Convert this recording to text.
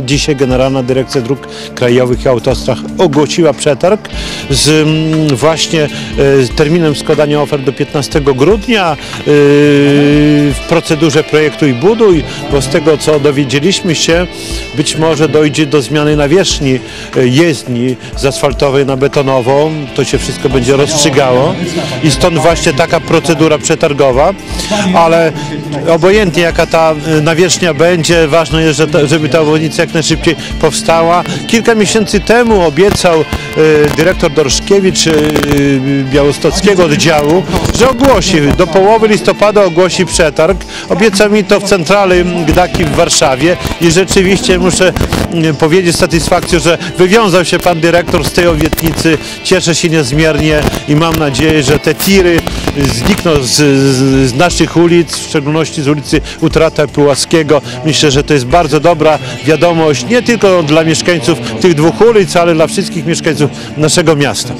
Dzisiaj Generalna Dyrekcja Dróg Krajowych i Autostrad ogłosiła przetarg z mm, właśnie e, terminem składania ofert do 15 grudnia e, w procedurze projektu i buduj, bo z tego co dowiedzieliśmy się, być może dojdzie do zmiany nawierzchni e, jezdni z asfaltowej na betonową, to się wszystko będzie rozstrzygało. I stąd właśnie taka procedura przetargowa, ale obojętnie jaka ta nawierzchnia będzie, ważne jest, żeby ta obwodnica jak najszybciej powstała. Kilka miesięcy temu obiecał e, dyrektor Dorszkiewicz e, białostockiego oddziału, że ogłosi, do połowy listopada ogłosi przetarg. Obiecał mi to w centrali Gdaki w Warszawie i rzeczywiście muszę powiedzieć z satysfakcją, że wywiązał się pan dyrektor z tej obietnicy. Cieszę się niezmiernie i mam nadzieję, że te tiry znikną z, z, z naszych ulic, w szczególności z ulicy Utrata Pułaskiego. Myślę, że to jest bardzo dobra wiadomość nie tylko dla mieszkańców tych dwóch ulic, ale dla wszystkich mieszkańców naszego miasta.